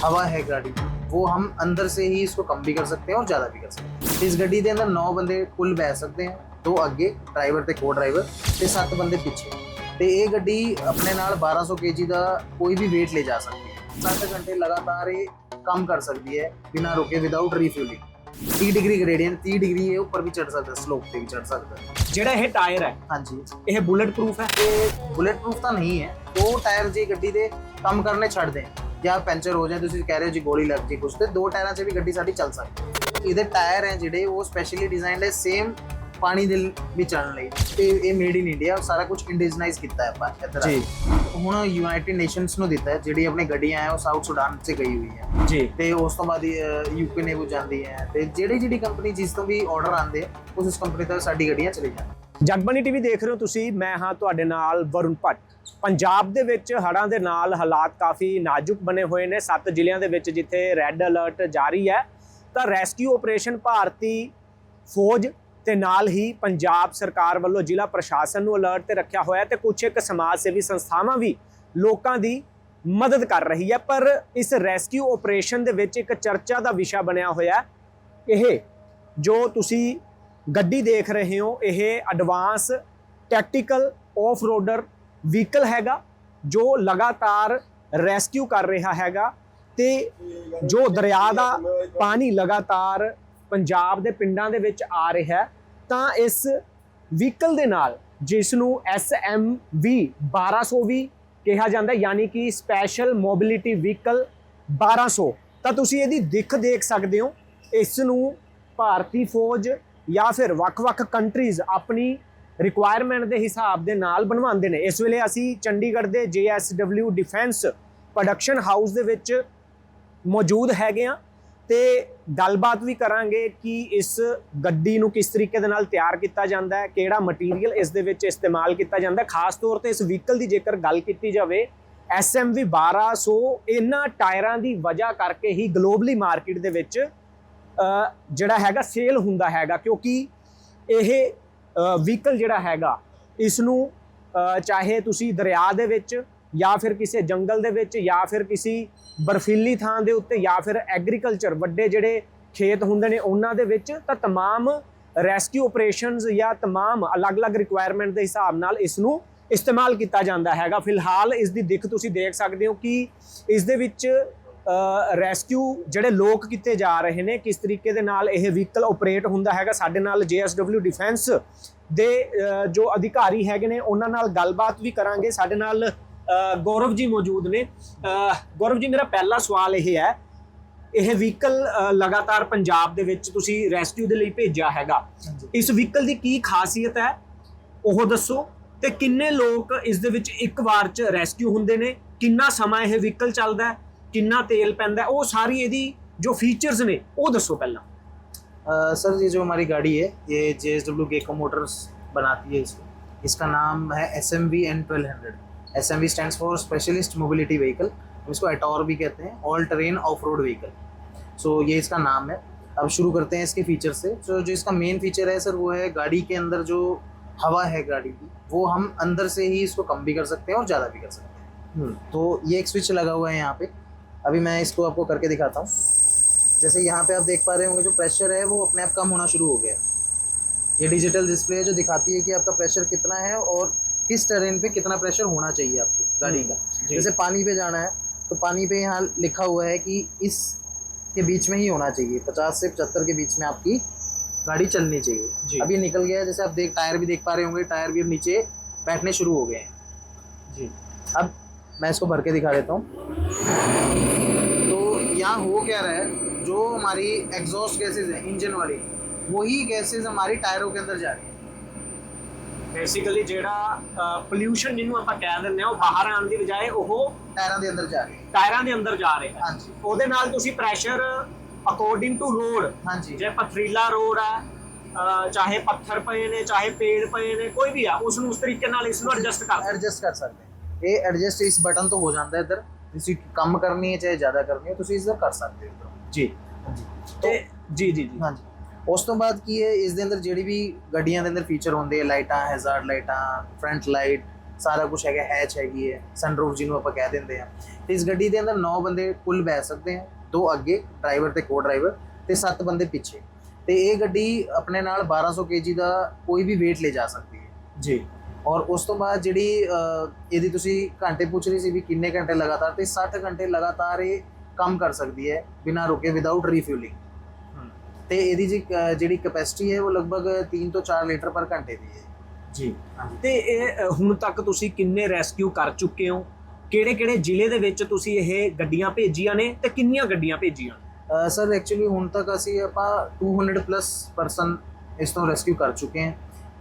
हवा है गाड़ी में, वो हम अंदर से ही इसको कम भी कर सकते हैं और ज़्यादा भी कर सकते हैं इस गड्डी के अंदर नौ बंदे कुल बह सकते हैं ਦੋ ਅੱਗੇ ਡਰਾਈਵਰ ਤੇ ਕੋ ਡਰਾਈਵਰ ਤੇ ਸੱਤ ਬੰਦੇ ਪਿੱਛੇ ਤੇ ਇਹ ਗੱਡੀ ਆਪਣੇ ਨਾਲ 1200 kg ਦਾ ਕੋਈ ਵੀ weight ਲੈ ਜਾ ਸਕਦੀ ਹੈ 7 ਘੰਟੇ ਲਗਾਤਾਰ ਇਹ ਕੰਮ ਕਰ ਸਕਦੀ ਹੈ ਬਿਨਾਂ ਰੁਕੇ without refilling 30 degree gradient 30 degree ਇਹ ਉੱਪਰ ਵੀ ਚੜ ਸਕਦਾ ਸਲੋਪ ਤੇ ਵੀ ਚੜ ਸਕਦਾ ਹੈ ਜਿਹੜਾ ਇਹ ਟਾਇਰ ਹੈ ਹਾਂਜੀ ਇਹ ਬੁਲਟ ਪ੍ਰੂਫ ਹੈ ਇਹ ਬੁਲੇਟ ਪ੍ਰੂਫ ਤਾਂ ਨਹੀਂ ਹੈ ਦੋ ਟਾਇਰ ਜੇ ਗੱਡੀ ਦੇ ਕੰਮ ਕਰਨੇ ਛੱਡ ਦੇਣ ਜਾਂ ਪੈਂਚਰ ਹੋ ਜਾਏ ਤੁਸੀਂ ਕਹਿ ਰਹੇ ਹੋ ਜੀ ਗੋਲੀ ਲੱਗ ਜੇ ਕੁਛ ਤੇ ਦੋ ਟਾਇਰਾਂ 'ਚ ਵੀ ਗੱਡੀ ਸਾਡੀ ਚੱਲ ਸਕਦੀ ਇਹਦੇ ਟਾਇਰ ਹੈ ਜਿਹੜੇ ਉਹ ਸਪੈਸ਼ਲੀ ਡਿਜ਼ਾਈਨਡ ਹੈ ਸੇਮ ਪਾਣੀ ਦੇ ਵੀ ਚੱਲਣ ਲਈ। ਤੇ ਇਹ ਮੇਡ ਇਨ ਇੰਡੀਆ ਸਾਰਾ ਕੁਝ ਇੰਡੀਜਨਾਈਜ਼ ਕੀਤਾ ਹੈ ਆਪਾਂ ਇੱਧਰ ਜੀ। ਹੁਣ ਯੂਨਾਈਟਿਡ ਨੇਸ਼ਨਸ ਨੂੰ ਦਿੱਤਾ ਹੈ ਜਿਹੜੀ ਆਪਣੀ ਗੱਡੀਆਂ ਹੈ ਉਹ ਸਾਊਥ ਸੁਡਾਨ 'ਚ ਗਈ ਹੋਈ ਹੈ। ਜੀ। ਤੇ ਉਸ ਤੋਂ ਬਾਅਦ ਯੂਕੇ ਨੇ ਉਹ ਜਾਂਦੀ ਹੈ। ਤੇ ਜਿਹੜੀ ਜਿਹੜੀ ਕੰਪਨੀ ਜਿਸ ਤੋਂ ਵੀ ਆਰਡਰ ਆਉਂਦੇ ਉਸ ਉਸ ਕੰਪਨੀ ਤੱਕ ਸਾਡੀ ਗੱਡੀਆਂ ਚਲੀ ਜਾਂਦੀਆਂ ਜਗਬਾਨੀ ਟੀਵੀ ਦੇਖ ਰਹੇ ਹੋ ਤੁਸੀਂ ਮੈਂ ਹਾਂ ਤੁਹਾਡੇ ਨਾਲ ਵਰੁਣ ਭੱਟ। ਪੰਜਾਬ ਦੇ ਵਿੱਚ ਹੜ੍ਹਾਂ ਦੇ ਨਾਲ ਹਾਲਾਤ ਕਾਫੀ ਨਾਜ਼ੁਕ ਬਣੇ ਹੋਏ ਨੇ। ਸੱਤ ਜ਼ਿਲ੍ਹਿਆਂ ਦੇ ਵਿੱਚ ਜਿੱਥੇ ਰੈੱਡ ਅਲਰਟ ਜਾਰੀ ਹੈ। ਤਾਂ ਰੈਸਕਿਊ ਆਪਰੇਸ਼ਨ ਭਾਰਤੀ ਫੌਜ ਤੇ ਨਾਲ ਹੀ ਪੰਜਾਬ ਸਰਕਾਰ ਵੱਲੋਂ ਜ਼ਿਲ੍ਹਾ ਪ੍ਰਸ਼ਾਸਨ ਨੂੰ ਅਲਰਟ ਤੇ ਰੱਖਿਆ ਹੋਇਆ ਤੇ ਕੁਝ ਇੱਕ ਸਮਾਜ ਸੇਵੀ ਸੰਸਥਾਵਾਂ ਵੀ ਲੋਕਾਂ ਦੀ ਮਦਦ ਕਰ ਰਹੀ ਹੈ। ਪਰ ਇਸ ਰੈਸਕਿਊ ਆਪਰੇਸ਼ਨ ਦੇ ਵਿੱਚ ਇੱਕ ਚਰਚਾ ਦਾ ਵਿਸ਼ਾ ਬਣਿਆ ਹੋਇਆ ਇਹ ਜੋ ਤੁਸੀਂ ਗੱਡੀ ਦੇਖ ਰਹੇ ਹੋ, ਇਹ advance tactical off roader vehicle ਹੈਗਾ, ਜੋ ਲਗਾਤਾਰ ਰੈਸਕਿਊ ਕਰ ਰਿਹਾ ਹੈਗਾ ਤੇ ਜੋ ਦਰਿਆ ਦਾ ਪਾਣੀ ਲਗਾਤਾਰ ਪੰਜਾਬ ਦੇ ਪਿੰਡਾਂ ਦੇ ਵਿੱਚ ਆ ਰਿਹਾ ਤਾਂ ਇਸ ਵਹੀਕਲ ਦੇ ਨਾਲ ਜਿਸ ਨੂੰ SMV 1200 ਵੀ ਕਿਹਾ ਜਾਂਦਾ, ਯਾਨੀ ਕਿ ਸਪੈਸ਼ਲ ਮੋਬਿਲਿਟੀ ਵਹੀਕਲ 1200 ਤਾਂ ਤੁਸੀਂ ਇਹਦੀ ਦਿੱਖ ਦੇਖ ਸਕਦੇ ਹੋ, ਇਸ ਨੂੰ ਭਾਰਤੀ ਫੌਜ ਜਾਂ ਫਿਰ ਵੱਖ-ਵੱਖ ਕੰਟਰੀਜ਼ ਆਪਣੀ ਰਿਕੁਆਇਰਮੈਂਟ ਦੇ ਹਿਸਾਬ ਦੇ ਨਾਲ ਬਣਵਾਉਂਦੇ ਨੇ। ਇਸ ਵੇਲੇ ਅਸੀਂ ਚੰਡੀਗੜ੍ਹ ਦੇ JSW ਡਿਫੈਂਸ ਪ੍ਰੋਡਕਸ਼ਨ ਹਾਊਸ ਦੇ ਵਿੱਚ ਮੌਜੂਦ ਹੈਗੇ ਆ ਤੇ ਗੱਲਬਾਤ ਵੀ ਕਰਾਂਗੇ ਕਿ ਇਸ ਗੱਡੀ ਨੂੰ ਕਿਸ ਤਰੀਕੇ ਦੇ ਨਾਲ ਤਿਆਰ ਕੀਤਾ ਜਾਂਦਾ ਹੈ, ਕਿਹੜਾ ਮਟੀਰੀਅਲ ਇਸ ਦੇ ਵਿੱਚ ਇਸਤੇਮਾਲ ਕੀਤਾ ਜਾਂਦਾ ਹੈ। ਖਾਸ ਤੌਰ ਤੇ ਇਸ ਵਹੀਕਲ ਦੀ ਜੇਕਰ ਗੱਲ ਕੀਤੀ ਜਾਵੇ SMV 1200 ਇਹਨਾਂ ਟਾਇਰਾਂ ਦੀ ਵਜ੍ਹਾ ਕਰਕੇ ਹੀ ਗਲੋਬਲੀ ਮਾਰਕੀਟ ਦੇ ਵਿੱਚ ਜਿਹੜਾ ਹੈਗਾ ਸੇਲ ਹੁੰਦਾ ਹੈਗਾ, ਕਿਉਂਕਿ ਇਹ ਵਹੀਕਲ ਜਿਹੜਾ ਹੈਗਾ ਇਸ ਨੂੰ ਅ, ਚਾਹੇ ਤੁਸੀਂ ਦਰਿਆ ਦੇ ਵਿੱਚ ਜਾਂ ਫਿਰ ਕਿਸੇ ਜੰਗਲ ਦੇ ਵਿੱਚ ਜਾਂ ਫਿਰ ਕਿਸੇ ਬਰਫੀਲੀ ਥਾਂ ਦੇ ਉੱਤੇ ਜਾਂ ਫਿਰ ਐਗਰੀਕਲਚਰ ਵੱਡੇ ਜਿਹੜੇ ਖੇਤ ਹੁੰਦੇ ਨੇ ਉਹਨਾਂ ਦੇ ਵਿੱਚ ਤਾਂ तमाम ਰੈਸਕਿਊ ਆਪਰੇਸ਼ਨਸ ਜਾਂ तमाम ਅਲੱਗ-ਅਲੱਗ ਰਿਕੁਆਇਰਮੈਂਟ ਦੇ ਹਿਸਾਬ ਨਾਲ ਇਸ ਨੂੰ ਇਸਤੇਮਾਲ ਕੀਤਾ ਜਾਂਦਾ ਹੈਗਾ ਫਿਲਹਾਲ ਇਸ ਦੀ ਦਿੱਖ ਤੁਸੀਂ ਦੇਖ ਸਕਦੇ ਹੋ ਕਿ ਇਸ ਦੇ ਵਿੱਚ ਰੈਸਕਿਊ ਜਿਹੜੇ ਲੋਕ ਕੀਤੇ ਜਾ ਰਹੇ ਨੇ ਕਿਸ ਤਰੀਕੇ ਦੇ ਨਾਲ ਇਹ ਵਹੀਕਲ ਆਪਰੇਟ ਹੁੰਦਾ ਹੈਗਾ ਸਾਡੇ ਨਾਲ JSW ਡਿਫੈਂਸ ਦੇ ਜੋ ਅਧਿਕਾਰੀ ਹੈਗੇ ਨੇ ਉਹਨਾਂ ਨਾਲ ਗੱਲਬਾਤ ਵੀ ਕਰਾਂਗੇ। ਸਾਡੇ ਨਾਲ ਗੌਰਵ ਜੀ ਮੌਜੂਦ ਨੇ। ਗੌਰਵ ਜੀ ਮੇਰਾ ਪਹਿਲਾ ਸਵਾਲ ਇਹ ਹੈ ਇਹ ਵਹੀਕਲ ਲਗਾਤਾਰ ਪੰਜਾਬ ਦੇ ਵਿੱਚ ਤੁਸੀਂ ਰੈਸਕਿਊ ਦੇ ਲਈ ਭੇਜਿਆ ਹੈਗਾ। ਇਸ ਵਹੀਕਲ ਦੀ ਕੀ ਖਾਸੀਅਤ ਹੈ? ਉਹ ਦੱਸੋ। ਤੇ ਕਿੰਨੇ ਲੋਕ ਇਸ ਦੇ ਵਿੱਚ ਇੱਕ ਵਾਰ ਚ ਰੈਸਕਿਊ ਹੁੰਦੇ ਨੇ? ਕਿੰਨਾ ਸਮਾਂ ਇਹ ਵਹੀਕਲ ਚੱਲਦਾ ਹੈ? ਕਿੰਨਾ ਤੇਲ ਪੈਂਦਾ ਹੈ, ਉਹ ਸਾਰੀ ਇਹਦੀ ਜੋ ਫੀਚਰਸ ਨੇ ਉਹ ਦੱਸੋ ਪਹਿਲਾਂ अ, सर ये जो हमारी गाड़ी है ये J S W Gecko motors बनाती है इसको इसका नाम है S M V N twelve hundred S M V stand for specialist mobility vehicle इसको एटोर भी कहते हैं all terrain off road vehicle so ये इसका नाम है अब शुरू करते हैं इसके फीचर से तो जो इसका मेन फीचर है सर वो है गाड़ी के अंदर जो हवा है गाड़ी की वो हम अंदर से ही इसको कम भी कर सकते हैं और ज़्यादा भी कर सकते हैं तो ये एक स्विच लगा हुआ है यहाँ पे अभी मैं इसको आपको करके दिखाता हूँ। जैसे यहाँ पे आप देख पा रहे होंगे जो प्रेशर है वो अपने आप कम होना शुरू हो गया है। ये डिजिटल डिस्प्ले है जो दिखाती है कि आपका प्रेशर कितना है और किस टरेन पे कितना प्रेशर होना चाहिए आपकी गाड़ी का। जैसे पानी पे जाना है तो पानी पे यहाँ लिखा हुआ है कि इस के बीच में ही होना चाहिए पचास से पचहत्तर के बीच में आपकी गाड़ी चलनी चाहिए। अभी निकल गया है जैसे आप देख टायर भी देख पा रहे होंगे टायर भी अब नीचे बैठने शुरू हो गए हैं। जी। अब मैं इसको भर के दिखा देता हूँ। यहाँ हो क्या रहा है जो हमारी एग्जॉस्ट गैसेज है इंजन वाली वही गैसेज हमारी टायरों के अंदर जा रही है ਬੇਸਿਕਲੀ ਜਿਹੜਾ ਪੋਲਿਊਸ਼ਨ ਜਿਹਨੂੰ ਆਪਾਂ ਕਹਿ ਦਿੰਦੇ ਆ ਉਹ ਬਾਹਰ ਆਉਣ ਦੀ ਬਜਾਏ ਉਹ टायरों के अंदर जा रही है ਟਾਇਰਾਂ ਦੇ ਅੰਦਰ ਜਾ ਰਿਹਾ ਹੈ हाँ जी ਉਹਦੇ ਨਾਲ ਤੁਸੀਂ ਪ੍ਰੈਸ਼ਰ ਅਕੋਰਡਿੰਗ ਟੂ ਰੋਡ हाँ जी ਜੇ ਪਥਰੀਲਾ ਰੋਡ ਹੈ ਅਹ ਚਾਹੇ ਪੱਥਰ ਪਏ ਨੇ ਚਾਹੇ ਪੇੜ ਪਏ ਨੇ ਕੋਈ ਵੀ ਆ ਉਸ ਨੂੰ ਉਸ ਤਰੀਕੇ ਨਾਲ ਇਸ ਨੂੰ ਐਡਜਸਟ ਕਰ ਐਡਜਸਟ ਕਰ ਸਕਦੇ ਹਾਂ ਇਹ ਐਡਜਸਟ ਇਸ ਬਟਨ ਤੋਂ ਹੋ ਜਾਂਦਾ ਹੈ ਇੱਧਰ ਤੁਸੀਂ ਕਮ ਕਰਨੀ ਹੈ ਚਾਹੇ ਜ਼ਿਆਦਾ ਕਰਨੀ ਹੈ ਤੁਸੀਂ ਇੱਧਰ ਕਰ ਸਕਦੇ ਹੋ। ਜੀ। ਹਾਂਜੀ। ਤੇ ਜੀ ਜੀ ਜੀ। ਹਾਂਜੀ। ਉਸ ਤੋਂ ਬਾਅਦ ਕੀ ਹੈ ਇਸ ਦੇ ਅੰਦਰ ਜਿਹੜੀ ਵੀ ਗੱਡੀਆਂ ਦੇ ਅੰਦਰ ਫੀਚਰ ਹੁੰਦੇ ਆ ਲਾਈਟਾਂ ਹੈਜ਼ਾਰਡ ਲਾਈਟਾਂ ਫਰੰਟ ਲਾਈਟ ਸਾਰਾ ਕੁਝ ਹੈਗਾ ਹੈਚ ਹੈਗੀ ਹੈ ਸਨਰੂਫ ਜਿਹਨੂੰ ਆਪਾਂ ਕਹਿ ਦਿੰਦੇ ਆ ਤੇ ਇਸ ਗੱਡੀ ਦੇ ਅੰਦਰ 9 ਬੰਦੇ ਕੁੱਲ ਬਹਿ ਸਕਦੇ ਆ ਦੋ ਅੱਗੇ ਡਰਾਈਵਰ ਤੇ ਕੋ ਡਰਾਈਵਰ ਤੇ 7 ਬੰਦੇ ਪਿੱਛੇ। ਤੇ ਇਹ ਗੱਡੀ ਆਪਣੇ ਨਾਲ 1200 kg ਦਾ ਕੋਈ ਵੀ weight ਲੈ ਜਾ ਸਕਦੀ ਹੈ। ਜੀ। ਔਰ ਉਸ ਤੋਂ ਬਾਅਦ ਜਿਹੜੀ ਇਹਦੀ ਤੁਸੀਂ ਘੰਟੇ ਪੁੱਛ ਰਹੀ ਸੀ ਵੀ ਕਿੰਨੇ ਘੰਟੇ ਲਗਾਤਾਰ ਤੇ 60 ਘੰਟੇ ਲਗਾਤਾਰ ਇਹ ਕੰਮ ਕਰ ਸਕਦੀ ਹੈ ਬਿਨਾਂ ਰੁਕੇ ਵਿਦਆਊਟ ਰੀਫਿਲਿੰਗ ਤੇ ਇਹਦੀ ਜੀ ਜਿਹੜੀ ਕੈਪੈਸਿਟੀ ਹੈ ਉਹ ਲਗਭਗ 3 ਤੋਂ 4 ਲੀਟਰ ਪਰ ਘੰਟੇ ਦੀ ਹੈ। ਜੀ ਤੇ ਇਹ ਹੁਣ ਤੱਕ ਤੁਸੀਂ ਕਿੰਨੇ ਰੈਸਕਿਊ ਕਰ ਚੁੱਕੇ ਹੋ? ਕਿਹੜੇ ਕਿਹੜੇ ਜ਼ਿਲ੍ਹੇ ਦੇ ਵਿੱਚ ਤੁਸੀਂ ਇਹ ਗੱਡੀਆਂ ਭੇਜੀਆਂ ਨੇ ਤੇ ਕਿੰਨੀਆਂ ਗੱਡੀਆਂ ਭੇਜੀਆਂ ਸਰ ਐਕਚੁਅਲੀ ਹੁਣ ਤੱਕ ਅਸੀਂ ਆਪਾਂ 200 ਪਲੱਸ ਪਰਸਨ ਇਸ ਤੋਂ ਰੈਸਕਿਊ ਕਰ ਚੁੱਕੇ ਹਾਂ।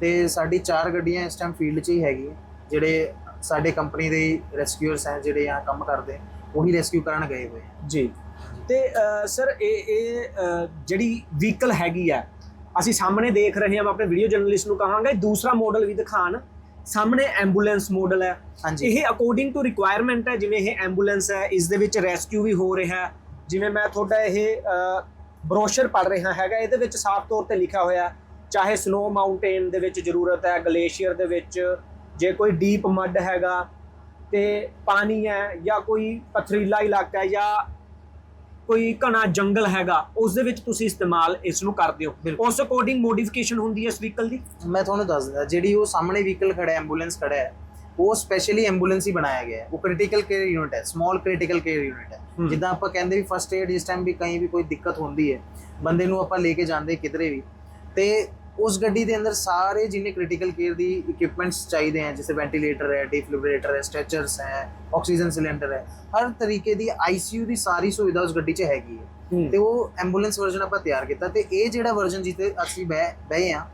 ਤੇ ਸਾਡੀ ਚਾਰ ਗੱਡੀਆਂ ਇਸ ਟਾਈਮ ਫੀਲਡ 'ਚ ਹੀ ਹੈਗੀਆਂ। ਜਿਹੜੇ ਸਾਡੇ ਕੰਪਨੀ ਦੇ ਰੈਸਕਿਊਅਰਸ ਹੈ ਜਿਹੜੇ यहाँ ਕੰਮ ਕਰਦੇ ਉਹੀ ਰੈਸਕਿਊ ਕਰਨ ਗਏ ਹੋਏ ਜੀ। ਤੇ ਸਰ ਇਹ ਇਹ ਜਿਹੜੀ ਵਹੀਕਲ ਹੈਗੀ ਆ ਅਸੀਂ ਸਾਹਮਣੇ ਦੇਖ ਰਹੇ ਹਾਂ ਮੈਂ ਆਪਣੇ ਵੀਡੀਓ ਜਰਨਲਿਸਟ ਨੂੰ ਕਹਾਂਗਾ ਦੂਸਰਾ ਮਾਡਲ ਵੀ ਦਿਖਾਣ। ਸਾਹਮਣੇ ਐਂਬੂਲੈਂਸ ਮਾਡਲ ਹੈ। ਹਾਂਜੀ। ਇਹ ਅਕੋਰਡਿੰਗ ਟੂ ਰਿਕੁਆਇਰਮੈਂਟ ਹੈ ਜਿਵੇਂ ਇਹ ਐਂਬੂਲੈਂਸ ਹੈ ਇਸ ਦੇ ਵਿੱਚ ਰੈਸਕਿਊ ਵੀ ਹੋ ਰਿਹਾ ਜਿਵੇਂ ਮੈਂ ਤੁਹਾਡਾ ਇਹ ਬਰੋਸ਼ਰ ਪੜ ਰਿਹਾ ਹੈਗਾ ਇਹਦੇ ਵਿੱਚ ਸਾਫ਼ ਤੌਰ ਤੇ ਲਿਖਿਆ ਹੋਇਆ ਹੈ, ਚਾਹੇ ਸਨੋ ਮਾਊਂਟੇਨ ਦੇ ਵਿੱਚ ਜ਼ਰੂਰਤ ਹੈ ਗਲੇਸ਼ੀਅਰ ਦੇ ਵਿੱਚ ਜੇ ਕੋਈ ਡੀਪ ਮੱਡ ਹੈਗਾ ਤੇ ਪਾਣੀ ਹੈ ਜਾਂ ਕੋਈ ਪਥਰੀਲਾ ਇਲਾਕਾ ਹੈ ਜਾਂ ਕੋਈ ਘਣਾ ਜੰਗਲ ਹੈਗਾ ਉਸ ਦੇ ਵਿੱਚ ਤੁਸੀਂ ਇਸਤੇਮਾਲ ਇਸ ਨੂੰ ਕਰਦੇ ਹੋ। ਉਸ ਅਕੋਰਡਿੰਗ ਮੋਡੀਫਿਕੇਸ਼ਨ ਹੁੰਦੀ ਹੈ ਇਸ ਵਹੀਕਲ ਦੀ ਮੈਂ ਤੁਹਾਨੂੰ ਦੱਸ ਦਿੰਦਾ ਜਿਹੜੀ ਉਹ ਸਾਹਮਣੇ ਵਹੀਕਲ ਖੜਾ ਹੈ ਐਂਬੂਲੈਂਸ ਖੜਾ ਹੈ ਉਹ ਸਪੈਸ਼ਲੀ ਐਂਬੂਲੈਂਸ ਹੀ ਬਣਾਇਆ ਗਿਆ ਹੈ ਉਹ ਕ੍ਰਿਟੀਕਲ ਕੇਅਰ ਯੂਨਿਟ ਹੈ ਸਮਾਲ ਕ੍ਰਿਟੀਕਲ ਕੇਅਰ ਯੂਨਿਟ ਹੈ। ਜਿੱਦਾਂ ਆਪਾਂ ਕਹਿੰਦੇ ਵੀ ਫਸਟ ਏਡ ਜਿਸ ਟਾਈਮ ਵੀ ਕहीं ਵੀ ਕੋਈ ਦਿੱਕਤ ਹੁੰਦੀ ਹੈ ਬੰਦੇ ਨੂੰ ਆਪਾਂ ਲੈ ਕੇ ਜਾਂਦੇ ਕਿਧਰੇ ਵੀ ਤੇ ਉਸ ਗੱਡੀ ਦੇ ਅੰਦਰ ਸਾਰੇ ਜਿੰਨੇ ਕ੍ਰਿਟੀਕਲ ਕੇਅਰ ਦੀ ਇਕਵਿਪਮੈਂਟਸ ਚਾਹੀਦੇ ਹਨ ਜਿਵੇਂ ਵੈਂਟੀਲੇਟਰ ਹੈ ਡੀਫਿਬ੍ਰਿਲੇਟਰ ਹੈ ਸਟ੍ਰੈਚਰਸ ਹੈ ਆਕਸੀਜਨ ਸਿਲੰਡਰ ਹੈ ਹਰ ਤਰੀਕੇ ਦੀ ਆਈਸੀਯੂ ਦੀ ਸਾਰੀ ਸੁਵਿਧਾ ਉਸ ਗੱਡੀ 'ਚ ਹੈਗੀ ਹੈ। ਤੇ ਉਹ ਐਂਬੂਲੈਂਸ ਵਰਜ਼ਨ ਆਪਾਂ ਤਿਆਰ ਕੀਤਾ ਤੇ ਇਹ ਜਿਹੜਾ ਵਰਜ਼ਨ ਜਿੱਤੇ ਅਸੀਂ ਬਹਿ ਬਹਿ ਆ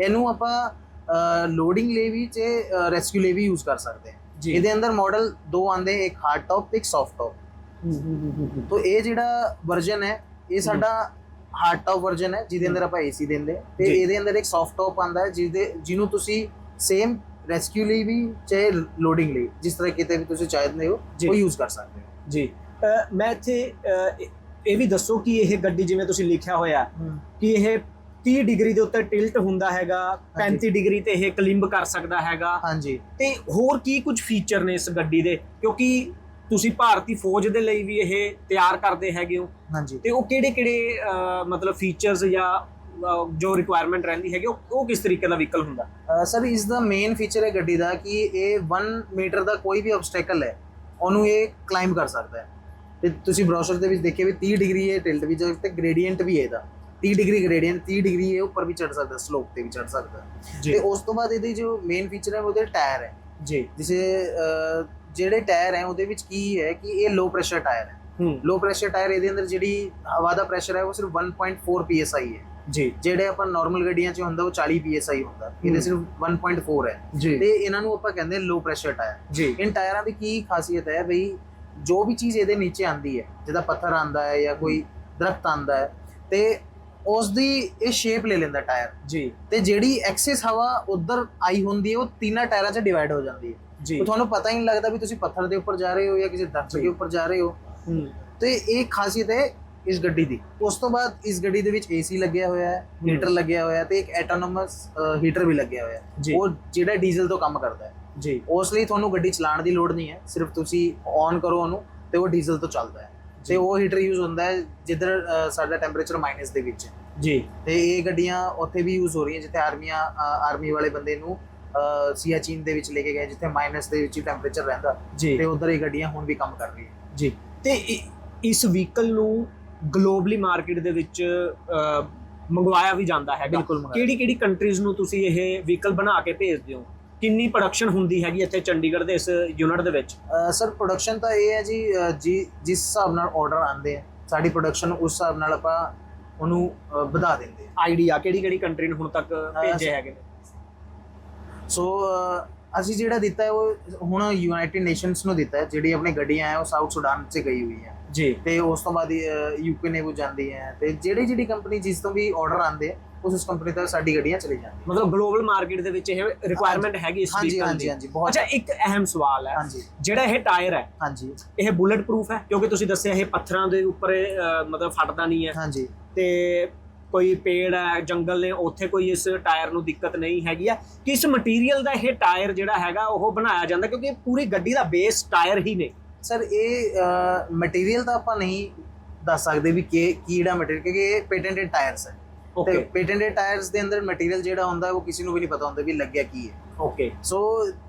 ਇਹਨੂੰ ਆਪਾਂ ਲੋਡਿੰਗ ਲਈ ਵੀ ਤੇ ਰੈਸਕਿਊ ਲਈ ਵੀ ਯੂਜ਼ ਕਰ ਸਕਦੇ ਹਾਂ ਇਹਦੇ ਅੰਦਰ ਮਾਡਲ ਦੋ ਆਂਦੇ ਇੱਕ ਹਾਰਡ ਟੌਪ ਤੇ ਇੱਕ ਸੌਫਟ ਟੌਪ। ਤੋਂ ਇਹ ਜਿਹੜਾ ਵਰਜ਼ਨ ਹੈ ਇਹ ਸਾਡਾ ਹਾਰਡ ਟੌਪ ਵਰਜ਼ਨ ਹੈ ਜਿਹਦੇ ਅੰਦਰ ਆਪਾਂ ਏਸੀ ਦਿੰਦੇ ਤੇ। ਇਹਦੇ ਅੰਦਰ ਇੱਕ ਸੌਫਟ ਟੌਪ ਆਂਦਾ ਹੈ ਜਿਹਦੇ ਜਿਹਨੂੰ ਤੁਸੀਂ ਸੇਮ ਰੈਸਕਿਊ ਲਈ ਵੀ ਚਾਹੇ ਲੋਡਿੰਗ ਲਈ ਜਿਸ ਤਰ੍ਹਾਂ ਕਿਤੇ ਵੀ ਤੁਸੀਂ ਚਾਹੁੰਦੇ ਹੋ। ਉਹ ਯੂਜ਼ ਕਰ ਸਕਦੇ ਹੋ। ਜੀ। ਮੈਂ ਇੱਥੇ ਇਹ ਵੀ ਦੱਸੋ ਕਿ ਇਹ ਗੱਡੀ ਜਿਵੇਂ ਤੁਸੀਂ ਲਿਖਿਆ ਹੋਇਆ ਕਿ ਇਹ 30 ਡਿਗਰੀ ਦੇ ਉੱਤੇ ਟਿਲਟ ਹੁੰਦਾ ਹੈਗਾ 35 ਡਿਗਰੀ ਤੇ ਇਹ ਕਲਿੰਬ ਕਰ ਸਕਦਾ ਹੈਗਾ। ਹਾਂਜੀ। ਤੇ ਹੋਰ ਕੀ ਕੁਝ ਫੀਚਰ ਨੇ ਇਸ ਗੱਡੀ ਦੇ? ਕਿਉਂਕਿ ਤੁਸੀਂ ਭਾਰਤੀ ਫੌਜ ਦੇ ਲਈ ਵੀ ਇਹ ਤਿਆਰ ਕਰਦੇ ਹੈਗੇ ਹੋ? ਹਾਂਜੀ। ਤੇ ਉਹ ਕਿਹੜੇ ਕਿਹੜੇ ਮਤਲਬ ਫੀਚਰਸ ਜਾਂ ਜੋ ਰਿਕੁਆਇਰਮੈਂਟ ਰਹਿੰਦੀ ਹੈਗੀ ਉਹ ਕਿਸ ਤਰੀਕੇ ਦਾ ਵਹੀਕਲ ਹੁੰਦਾ? ਸਰ ਇਸ ਦਾ ਮੇਨ ਫੀਚਰ ਹੈ ਗੱਡੀ ਦਾ ਕਿ ਇਹ 1 ਮੀਟਰ ਦਾ ਕੋਈ ਵੀ ਆਬਸਟੈਕਲ ਹੈ ਉਹਨੂੰ ਇਹ ਕਲਾਈਂਬ ਕਰ ਸਕਦਾ ਹੈ। ਤੇ ਤੁਸੀਂ ਬ੍ਰੋਸ਼ਰ ਦੇ ਵਿੱਚ ਦੇਖਿਆ ਵੀ 30 ਡਿਗਰੀ ਇਹ ਟਿਲਟ ਵੀ ਤੇ ਗ੍ਰੇਡੀਐਂਟ ਵੀ ਹੈ ਇਹਦਾ। 30 ਡਿਗਰੀ ਗ੍ਰੇਡੀਐਂਟ 30 ਡਿਗਰੀ ਇਹ ਉੱਪਰ ਵੀ ਚੜ ਸਕਦਾ ਸਲੋਪ ਤੇ ਵੀ ਚੜ ਸਕਦਾ। ਹੈ। ਤੇ ਉਸ ਤੋਂ ਬਾਅਦ ਇਹਦੇ ਜੋ ਮੇਨ ਫੀਚਰ ਹੈ ਉਹਦੇ ਟਾਇਰ ਹੈ। ਜੀ। ਜਿਸੇ ਜਿਹੜੇ ਟਾਇਰ ਹੈ ਉਹਦੇ ਵਿੱਚ ਕੀ ਹੈ ਕਿ ਇਹ ਲੋ ਪ੍ਰੈਸ਼ਰ ਟਾਇਰ ਹੈ। ਹੂੰ। ਲੋ ਪ੍ਰੈਸ਼ਰ ਟਾਇਰ ਇਹਦੇ ਅੰਦਰ ਜਿਹੜੀ ਹਵਾ ਦਾ ਪ੍ਰੈਸ਼ਰ ਹੈ ਉਹ ਸਿਰਫ 1.4 psi ਹੈ। ਜੀ। ਜਿਹੜੇ ਆਪਾਂ ਨਾਰਮਲ ਗੱਡੀਆਂ 'ਚ ਹੁੰਦਾ ਉਹ 40 psi ਹੁੰਦਾ। ਇਹਦੇ। ਸਿਰਫ 1.4 ਹੈ। ਜੀ। ਤੇ ਇਹਨਾਂ ਨੂੰ ਆਪਾਂ ਕਹਿੰਦੇ ਲੋ ਪ੍ਰੈਸ਼ਰ ਟਾਇਰ। ਜੀ। ਇਨ ਟਾਇਰਾਂ ਦੀ ਕੀ ਖਾਸੀਅਤ ਹੈ ਬਈ ਜੋ ਵੀ ਚੀਜ਼ ਇਹਦੇ ਨੀਚੇ ਆਂਦੀ ਹੈ ਜਿਹਦਾ ਪੱਥਰ ਆਂਦਾ ਹੈ ਜਾਂ ਕੋਈ ਦਰਖਤ ਆਂਦਾ ਹੈ ਤੇ ਉਸ ਦੀ ਇਹ ਸ਼ੇਪ ਲੈ ਲੈਂਦਾ ਟਾਇਰ। ਜੀ। ਤੇ ਜਿਹੜੀ ਐਕਸੈਸ ਹਵਾ ਉਧਰ ਆਈ ਹੁੰਦੀ ਹੈ ਉਹ ਤਿੰਨਾਂ ਟਾਇਰਾਂ 'ਚ ਡਿਵਾਈਡ ਹੋ ਜਾਂਦੀ ਹੈ। ਤੇ ਤੁਹਾਨੂੰ ਪਤਾ ਹੀ ਨਹੀਂ ਲੱਗਦਾ ਵੀ ਤੁਸੀਂ ਪੱਥਰ ਦੇ ਉੱਪਰ ਜਾ ਰਹੇ ਹੋ ਜਾਂ ਕਿਸੇ ਦਰਖਤ। ਦੇ ਉੱਪਰ ਜਾ ਰਹੇ ਹੋ ਹੂੰ ਤੇ ਇਹ ਖਾਸੀਅਤ ਹੈ ਇਸ ਗੱਡੀ ਦੀ ਉਸ ਤੋਂ ਬਾਅਦ ਇਸ ਗੱਡੀ ਦੇ ਵਿੱਚ ਏਸੀ ਲੱਗਿਆ ਹੋਇਆ ਹੈ। ਹੀਟਰ ਲੱਗਿਆ ਹੋਇਆ ਤੇ ਇੱਕ ਐਟੋਨੋਮਸ ਹੀਟਰ ਵੀ ਲੱਗਿਆ ਹੋਇਆ ਹੈ ਉਹ ਜਿਹੜਾ ਡੀਜ਼ਲ ਤੋਂ ਕੰਮ ਕਰਦਾ ਹੈ ਜੀ ਉਸ ਲਈ ਤੁਹਾਨੂੰ ਗੱਡੀ ਚਲਾਉਣ ਦੀ ਲੋੜ ਨਹੀਂ ਹੈ ਸਿਰਫ ਤੁਸੀਂ ਔਨ ਕਰੋ ਉਹਨੂੰ ਤੇ ਉਹ ਡੀਜ਼ਲ ਤੋਂ ਚੱਲਦਾ ਹੈ ਤੇ ਉਹ ਹੀਟਰ ਯੂਜ਼ ਹੁੰਦਾ ਹੈ ਜਿੱਧਰ ਸਾਡਾ ਟੈਂਪਰੇਚਰ ਮਾਈਨਸ ਦੇ ਵਿੱਚ ਹੈ ਜੀ ਤੇ ਇਹ ਗੱਡੀਆਂ ਉੱਥੇ ਵੀ ਯੂਜ਼ ਹੋ ਰਹੀਆਂ ਜਿੱਥੇ ਆਰਮੀਆਂ ਆਰਮੀ ਵਾਲੇ ਬੰਦੇ ਨੂੰ ਸੀਆਚੀਨ ਦੇ ਵਿੱਚ ਲੈ ਕੇ ਗਏ ਜਿੱਥੇ ਮਾਈਨਸ ਦੇ ਵਿੱਚ ਹੀ ਟੈਂਪਰੇਚਰ ਰਹਿੰਦਾ। ਜੀ। ਤੇ ਉਧਰ ਇਹ ਗੱਡੀਆਂ ਹੁਣ ਵੀ ਕੰਮ ਕਰ ਰਹੀਆਂ। ਜੀ। ਤੇ ਇ- ਇਸ ਵਹੀਕਲ ਨੂੰ ਗਲੋਬਲੀ ਮਾਰਕੀਟ ਦੇ ਵਿੱਚ ਅ, ਮੰਗਵਾਇਆ ਵੀ ਜਾਂਦਾ ਹੈਗਾ। ਬਿਲਕੁਲ ਮੰਗਾਇਆ। ਕਿਹੜੀ ਕਿਹੜੀ ਕੰਟਰੀਜ਼ ਨੂੰ ਤੁਸੀਂ ਇਹ ਵਹੀਕਲ ਬਣਾ ਕੇ ਭੇਜਦੇ ਹੋ? ਕਿੰਨੀ ਪ੍ਰੋਡਕਸ਼ਨ ਹੁੰਦੀ ਹੈਗੀ ਇੱਥੇ ਚੰਡੀਗੜ੍ਹ ਦੇ ਇਸ ਯੂਨਿਟ ਦੇ ਵਿੱਚ? ਸਰ ਪ੍ਰੋਡਕਸ਼ਨ ਤਾਂ ਇਹ ਹੈ ਜੀ ਅ, ਜੀ ਜਿਸ ਹਿਸਾਬ ਨਾਲ ਆਰਡਰ ਆਉਂਦੇ ਆ ਸਾਡੀ ਪ੍ਰੋਡਕਸ਼ਨ ਉਸ ਹਿਸਾਬ ਨਾਲ ਆਪਾਂ ਉਹਨੂੰ ਅ, ਵਧਾ ਦਿੰਦੇ ਆ। ਆਈਡੀਆ ਕਿਹੜੀ ਕਿਹੜੀ ਕੰਟਰੀ ਨੂੰ ਹੁਣ ਤੱਕ ਭੇਜੇ ਸਰ- ਹੈਗੇ ਨੇ? ਸੋ ਅਸੀਂ ਜਿਹੜਾ ਦਿੱਤਾ ਹੈ ਉਹ ਹੁਣ ਯੂਨਾਈਟਿਡ ਨੇਸ਼ਨਸ ਨੂੰ ਦਿੱਤਾ ਹੈ ਜਿਹੜੀ ਆਪਣੀ ਗੱਡੀਆਂ ਹੈ ਉਹ ਸਾਊਥ ਸੁਡਾਨ 'ਚ ਗਈ ਹੋਈ ਹੈ। ਜੀ। ਤੇ ਉਸ ਤੋਂ ਬਾਅਦ ਯੂਕੇ ਨੇ ਉਹ ਜਾਂਦੀ ਹੈ। ਤੇ ਜਿਹੜੀ ਜਿਹੜੀ ਕੰਪਨੀ ਜਿਸ ਤੋਂ ਵੀ ਆਰਡਰ ਆਉਂਦੇ ਆ ਉਸ ਉਸ ਕੰਪਨੀ ਤੱਕ ਸਾਡੀ ਗੱਡੀਆਂ ਚਲੀ ਜਾਂਦੀਆਂ ਮਤਲਬ ਗਲੋਬਲ ਮਾਰਕੀਟ ਦੇ ਵਿੱਚ ਇਹ ਰਿਕੁਆਇਰਮੈਂਟ ਹੈਗੀ ਇਸ ਹਾਂਜੀ vehicle ਹਾਂਜੀ ਦੀ? ਹਾਂਜੀ ਬਹੁਤ ਅੱਛਾ ਇੱਕ ਅਹਿਮ ਸਵਾਲ ਹੈ। ਹਾਂਜੀ। ਜਿਹੜਾ ਇਹ ਟਾਇਰ ਹੈ ਹਾਂਜੀ। ਇਹ ਬੁਲੇਟ ਪ੍ਰੂਫ ਹੈ? ਕਿਉਂਕਿ ਤੁਸੀਂ ਦੱਸਿਆ ਇਹ ਪੱਥਰਾਂ ਦੇ ਉੱਪਰ ਮਤਲਬ ਫਟਦਾ ਨਹੀਂ ਹੈ। ਹਾਂਜੀ। ਤੇ ਕੋਈ ਪੇੜ ਹੈ ਜੰਗਲ ਨੇ ਉੱਥੇ ਕੋਈ ਇਸ ਟਾਇਰ ਨੂੰ ਦਿੱਕਤ ਨਹੀਂ ਹੈਗੀ ਆ। ਕਿਸ ਮਟੀਰੀਅਲ ਦਾ ਇਹ ਟਾਇਰ ਜਿਹੜਾ ਹੈਗਾ ਉਹ ਬਣਾਇਆ ਜਾਂਦਾ ਕਿਉਂਕਿ ਪੂਰੀ ਗੱਡੀ ਦਾ ਬੇਸ ਟਾਇਰ ਹੀ ਨੇ। ਸਰ ਇਹ ਮਟੀਰੀਅਲ ਤਾਂ ਆਪਾਂ ਨਹੀਂ ਦੱਸ ਸਕਦੇ ਵੀ ਕਿ ਕਿਹੜਾ ਮਟੀਰੀਅਲ ਕਿਉਂਕਿ ਇਹ ਪੇਟੈਂਟਡ ਟਾਇਰਸ ਹੈ। ਤੇ ਓਕੇ ਪੇਟੈਂਟਡ ਟਾਇਰਸ ਦੇ ਅੰਦਰ ਮਟੀਰੀਅਲ ਜਿਹੜਾ ਹੁੰਦਾ ਉਹ ਕਿਸੇ ਨੂੰ ਵੀ ਨਹੀਂ ਪਤਾ ਹੁੰਦਾ ਵੀ ਲੱਗਿਆ ਕੀ ਹੈ। ਓਕੇ ਸੋ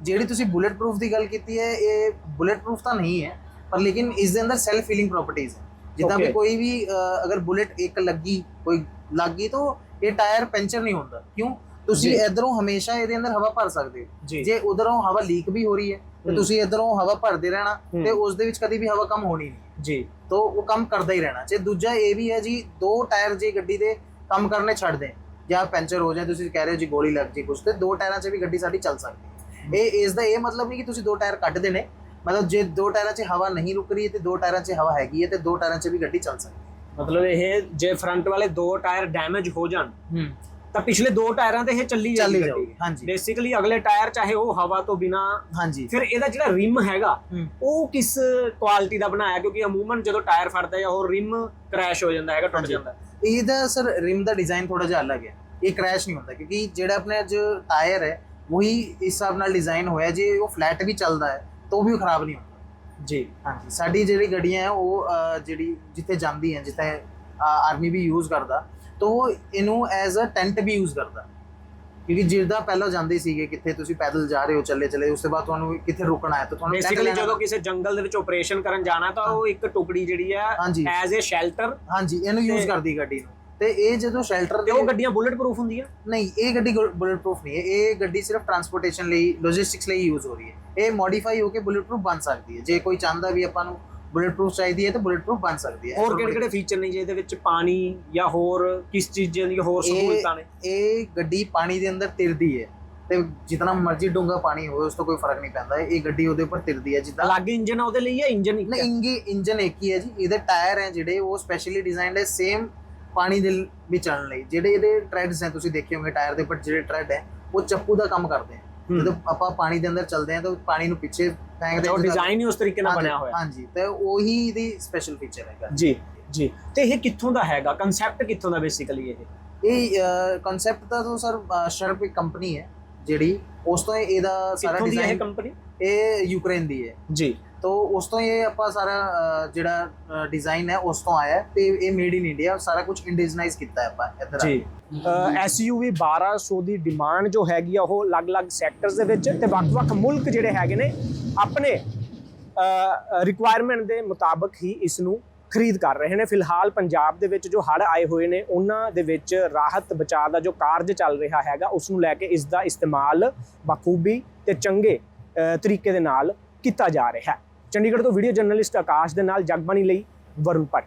ਜਿਹੜੀ ਤੁਸੀਂ ਬੁਲੇਟ ਪ੍ਰੂਫ ਦੀ ਗੱਲ ਕੀਤੀ ਹੈ ਇਹ ਬੁਲੇਟ ਪ੍ਰੂਫ ਤਾਂ ਨਹੀਂ ਹੈ ਪਰ ਲੇਕਿਨ ਇਸ ਦੇ ਅੰਦਰ ਸੈਲਫ ਹੀਲਿੰਗ ਪ੍ਰੋਪਰਟੀਆਂ ਹੈ। ਜਿੱਦਾਂ Okay. ਵੀ ਕੋਈ ਵੀ ਅਗਰ ਬੁਲੇਟ ਇੱਕ ਲੱਗੀ ਕੋਈ ਲੱਗ ਗਈ ਤਾਂ ਇਹ ਟਾਇਰ ਪੈਂਚਰ ਨਹੀਂ ਹੁੰਦਾ। ਕਿਉਂ? ਤੁਸੀਂ ਜੀ। ਇਧਰੋਂ ਹਮੇਸ਼ਾ ਇਹਦੇ ਅੰਦਰ ਹਵਾ ਭਰ ਸਕਦੇ ਹੋ। ਜੀ। ਜੇ ਉਧਰੋਂ ਹਵਾ ਲੀਕ ਵੀ ਹੋ ਰਹੀ ਹੈ ਤੇ ਹੂੰ। ਤੁਸੀਂ ਇਧਰੋਂ ਹਵਾ ਭਰਦੇ ਰਹਿਣਾ ਹੂੰ। ਤੇ ਉਸ ਦੇ ਵਿੱਚ ਕਦੀ ਵੀ ਹਵਾ ਕਮ ਹੋਣੀ ਨਹੀਂ। ਜੀ। ਤਾਂ ਉਹ ਕੰਮ ਕਰਦਾ ਹੀ ਰਹਿਣਾ। ਤੇ ਦੂਜਾ ਇਹ ਵੀ ਹੈ ਜੀ ਦੋ ਟਾਇਰ ਜੇ ਗੱਡੀ ਦੇ ਕੰਮ ਕਰਨੇ ਛੱਡ ਦੇਣ ਜਾਂ ਪੈਂਚਰ ਹੋ ਜਾਏ ਤੁਸੀਂ ਕਹਿ ਰਹੇ ਹੋ ਜੀ ਗੋਲੀ ਲੱਗ ਜੀ ਕੁਛ ਤੇ ਦੋ ਟਾਇਰਾਂ 'ਚ ਵੀ ਗੱਡੀ ਸਾਡੀ ਚੱਲ ਸਕਦੀ ਹੈ। ਇਹ ਇਸ ਦਾ ਇਹ ਮਤਲਬ ਨਹੀਂ ਕਿ ਤੁਸੀਂ ਦੋ ਟਾਇਰ ਕੱਢ ਦੇਣੇ ਮਤਲਬ ਜੇ ਦੋ ਟਾਇਰਾਂ 'ਚ ਹਵਾ ਨਹੀਂ ਰੁਕ ਰਹੀ ਹੈ ਤੇ ਦੋ ਟਾਇਰਾਂ 'ਚ ਹਵਾ ਹੈਗੀ ਹੈ ਤੇ ਦੋ ਟਾਇਰਾਂ 'ਚ ਵੀ ਗੱਡੀ ਚੱਲ ਸਕਦੀ ਮਤਲਬ ਇਹ ਜੇ ਫਰੰਟ ਵਾਲੇ ਦੋ ਟਾਇਰ ਡੈਮੇਜ ਹੋ ਜਾਣ ਹੈ। ਹੂੰ ਤਾਂ ਪਿਛਲੇ ਦੋ ਟਾਇਰਾਂ ਤੇ ਇਹ ਚੱਲੀ ਚੱਲ ਹੀ ਜਾਏਗੀ ਜਾਊਗੀ ਹਾਂਜੀ। ਬੇਸਿਕਲੀ ਅਗਲੇ ਟਾਇਰ ਚਾਹੇ ਉਹ ਹਵਾ ਤੋਂ ਬਿਨਾ ਹਾਂਜੀ। ਫਿਰ ਇਹਦਾ ਜਿਹੜਾ ਰਿਮ ਹੈਗਾ ਹੂੰ। ਉਹ ਕਿਸ ਕੁਆਲਿਟੀ ਦਾ ਬਣਾਇਆ? ਕਿਉਂਕਿ ਅਮੂਮਨ ਜਦੋਂ ਟਾਇਰ ਫਟਦਾ ਹੈ ਉਹ ਰਿਮ ਕ੍ਰੈਸ਼ ਹੋ ਜਾਂਦਾ ਹੈਗਾ ਟੁੱਟ। ਜਾਂਦਾ ਹੈ। ਇਹਦਾ ਸਰ ਰਿਮ ਦਾ ਡਿਜ਼ਾਈਨ ਥੋੜਾ ਜਿਹਾ ਅਲੱਗ ਹੈ। ਇਹ ਕ੍ਰੈਸ਼ ਨਹੀਂ ਹੁੰਦਾ ਕਿਉਂਕਿ ਜਿਹੜਾ ਆਪਣੇ ਅੱਜ ਟਾਇਰ ਹੈ ਉਹੀ ਇਸ ਹਿਸਾਬ ਨਾਲ ਡਿਜ਼ਾਈਨ ਹੋਇਆ ਜੇ ਉਹ ਫਲੈਟ ਵੀ ਚੱਲਦਾ ਹੈ ਤਾਂ ਉਹ ਵੀ ਖਰਾਬ ਨਹੀਂ ਹੁੰਦਾ। ਜੀ। ਹਾਂਜੀ ਸਾਡੀ ਜਿਹੜੀ ਗੱਡੀਆਂ ਹੈ ਉਹ ਅਹ, ਜਿਹੜੀ ਜਿੱਥੇ ਜਾਂਦੀ ਹੈ ਜਿੱਥੇ ਆਰਮੀ ਵੀ ਯੂਜ਼ ਕਰਦਾ ਤਾਂ ਉਹ ਇਹਨੂੰ ਐਜ਼ ਅ ਟੈਂਟ ਵੀ ਯੂਜ਼ ਕਰਦਾ। ਕਿਉਂਕਿ ਜਿੱਦਾਂ ਪਹਿਲਾਂ ਜਾਂਦੇ ਸੀਗੇ ਕਿੱਥੇ ਤੁਸੀਂ ਪੈਦਲ ਜਾ ਰਹੇ ਹੋ ਚੱਲੇ ਚੱਲੇ ਉਸ ਤੋਂ ਬਾਅਦ ਤੁਹਾਨੂੰ ਕਿੱਥੇ ਰੁਕਣਾ ਹੈ ਤਾਂ ਤੁਹਾਨੂੰ tent ਬੇਸਿਕਲੀ ਲੈਣਾ- ਜਦੋਂ ਕਿਸੇ ਜੰਗਲ ਦੇ ਵਿੱਚ ਆਪਰੇਸ਼ਨ ਕਰਨ ਜਾਣਾ ਤਾਂ ਉਹ ਇੱਕ ਟੁਕੜੀ ਜਿਹੜੀ ਹਾਂਜੀ। ਐਜ਼ ਅ ਸ਼ੈਲਟਰ ਹਾਂਜੀ ਇਹਨੂੰ ਯੂਜ਼ ਤੇ- ਕਰਦੀ ਗੱਡੀ ਨੂੰ। ਤੇ ਇਹ ਜਦੋਂ ਸ਼ੈਲਟਰ ਤੇ ਉਹ ਗੱਡੀਆਂ ਬੁਲੇਟ ਪ੍ਰੂਫ ਹੁੰਦੀਆਂ? ਨਹੀਂ ਇਹ ਗੱਡੀ ਬੁਲੇਟ ਪ੍ਰੂਫ ਨਹੀਂ ਹੈ। ਇਹ ਗੱਡੀ ਸਿਰਫ ਟਰਾਂਸਪੋਰਟੇਸ਼ਨ ਲਈ ਲੌਜਿਸਟਿਕਸ ਲਈ ਯੂਜ਼ ਹੋ ਰਹੀ ਹੈ। ਇਹ ਮੋਡੀਫਾਈ ਹੋ ਕੇ ਬੁਲੇਟ ਪ੍ਰੂਫ ਬਣ ਸਕਦੀ ਹੈ। ਜੇ ਕੋਈ ਚਾਹੁੰਦਾ ਵੀ ਆਪਾਂ ਨੂੰ ਬੁਲੇਟ ਪ੍ਰੂਫ ਚਾਹੀਦੀ ਹੈ ਤਾਂ ਬੁਲੇਟ ਪ੍ਰੂਫ ਬਣ ਸਕਦੀ ਹੈ। ਹੋਰ ਕਿਹੜੇ ਕਿਹੜੇ ਫੀਚਰ ਨੇ ਜੀ ਇਹਦੇ ਵਿੱਚ? ਪਾਣੀ ਜਾਂ ਹੋਰ ਕਿਸ ਚੀਜ਼ਾਂ ਦੀਆਂ ਹੋਰ ਸਹੂਲਤਾਂ ਨੇ? ਇਹ ਗੱਡੀ ਪਾਣੀ ਦੇ ਅੰਦਰ ਤਿਰਦੀ ਹੈ ਤੇ ਜਿਤਨਾ ਮਰਜ਼ੀ ਡੂੰਘਾ ਪਾਣੀ ਹੋਵੇ ਉਸ ਤੋਂ ਕੋਈ ਫ਼ਰਕ ਨਹੀਂ ਪੈਂਦਾ। ਇਹ ਗੱਡੀ ਉਹਦੇ ਉੱਪਰ ਤਿਰਦੀ ਹੈ ਜਿੱਦਾਂ ਅਲੱਗ ਇੰਜਨ ਆ ਉਹਦੇ ਲਈ ਜਾਂ ਇੰਜਨ ਨਹੀਂ ਹੈ? ਇੰਗੇ ਇੰਜਨ ਇੱਕ ਹੀ ਹੈ ਜੀ। ਇਹਦੇ ਟਾਇਰ ਹੈ ਜਿਹੜੇ ਉਹ ਸਪੈਸ਼ਲੀ ਡਿਜ਼ਾਈਨਡ ਹੈ ਸੇਮ ਪਾਣੀ ਦੇ ਵੀ ਚੱਲਣ ਲਈ। ਜਿਹੜੇ ਇਹਦੇ ਟ੍ਰੈਡਸ ਹੈ ਤੁਸੀਂ ਦੇਖੇ ਹੋਗੇ ਟਾਇਰ ਦੇ ਉੱਪਰ ਜਿਹੜੇ ਟ੍ਰੈਡ ਹੈ ਉਹ ਚੱਪੂ ਦਾ ਕੰਮ ਕਰਦੇ ਹੂੰ। ਜਦੋਂ ਆਪਾਂ ਪਾਣੀ ਦੇ ਅੰਦਰ ਚੱਲਦੇ ਹਾਂ ਤਾਂ ਪਾਣੀ ਨੂੰ ਪਿੱਛੇ ਫੈਂਕਦੇ ਉਹ ਹਾਂ ਡਿਜ਼ਾਈਨ ਹੀ ਉਸ ਤਰੀਕੇ ਨਾਲ ਬਣਿਆ ਹੋਇਆ ਹਾਂਜੀ ਤੇ ਉਹੀ ਇਹਦੀ ਸਪੈਸ਼ਲ ਫੀਚਰ ਹੈਗਾ। ਜੀ ਜੀ। ਤੇ ਇਹ ਕਿੱਥੋਂ ਦਾ ਹੈਗਾ? ਕਨਸੈਪਟ ਕਿੱਥੋਂ ਦਾ ਬੇਸਿਕਲੀ ਇਹ? ਇਹ ਕਨਸੈਪਟ ਤਾਂ ਤੋਂ ਸਰ ਸ਼ਰਪ ਇੱਕ ਕੰਪਨੀ ਹੈ ਜਿਹੜੀ ਉਸ ਤੋਂ ਇਹਦਾ ਸਾਰਾ ਦੀ ਹੈ ਇਹ ਡਿਜ਼ਾਈਨ ਕੰਪਨੀ ਇਹ ਯੂਕਰੇਨ ਦੀ ਹੈ। ਜੀ। ਤੋ ਉਸ ਤੋਂ ਇਹ ਆਪਾਂ ਸਾਰਾ ਅਹ, ਜਿਹੜਾ ਡਿਜ਼ਾਈਨ ਹੈ ਉਸ ਤੋਂ ਆਇਆ ਹੈ ਤੇ ਇਹ ਮੇਡ ਇਨ ਇੰਡੀਆ ਸਾਰਾ ਕੁਝ ਇੰਡੀਜਨਾਈਜ਼ ਕੀਤਾ ਹੈ ਆਪਾਂ ਇੱਧਰ ਆ ਜੀ। ਐਸਯੂਵੀ 1200 ਦੀ ਡਿਮਾਂਡ ਜੋ ਹੈਗੀ ਆ ਉਹ ਅਲੱਗ-ਅਲੱਗ ਸੈਕਟਰਸ ਦੇ ਵਿੱਚ ਤੇ ਵੱਖ-ਵੱਖ ਮੁਲਕ ਜਿਹੜੇ ਹੈਗੇ ਨੇ ਆਪਣੇ ਰਿਕੁਆਇਰਮੈਂਟ ਦੇ ਮੁਤਾਬਕ ਹੀ ਇਸ ਨੂੰ ਖਰੀਦ ਕਰ ਰਹੇ ਨੇ। ਫਿਲਹਾਲ ਪੰਜਾਬ ਦੇ ਵਿੱਚ ਜੋ ਹੜ੍ਹ ਆਏ ਹੋਏ ਨੇ ਉਹਨਾਂ ਦੇ ਵਿੱਚ ਰਾਹਤ ਬਚਾਅ ਦਾ ਜੋ ਕਾਰਜ ਚੱਲ ਰਿਹਾ ਹੈਗਾ ਉਸ ਨੂੰ ਲੈ ਕੇ ਇਸ ਦਾ ਇਸਤੇਮਾਲ ਬਖੂਬੀ ਤੇ ਚੰਗੇ ਅ, ਤਰੀਕੇ ਦੇ ਨਾਲ ਕੀਤਾ ਜਾ ਰਿਹਾ ਹੈ। ਚੰਡੀਗੜ੍ਹ ਤੋਂ ਵੀਡੀਓ ਜਰਨਲਿਸਟ ਆਕਾਸ਼ ਦੇ ਨਾਲ ਜਗਬਾਣੀ ਲਈ ਵਰੁਣ ਭੱਟ।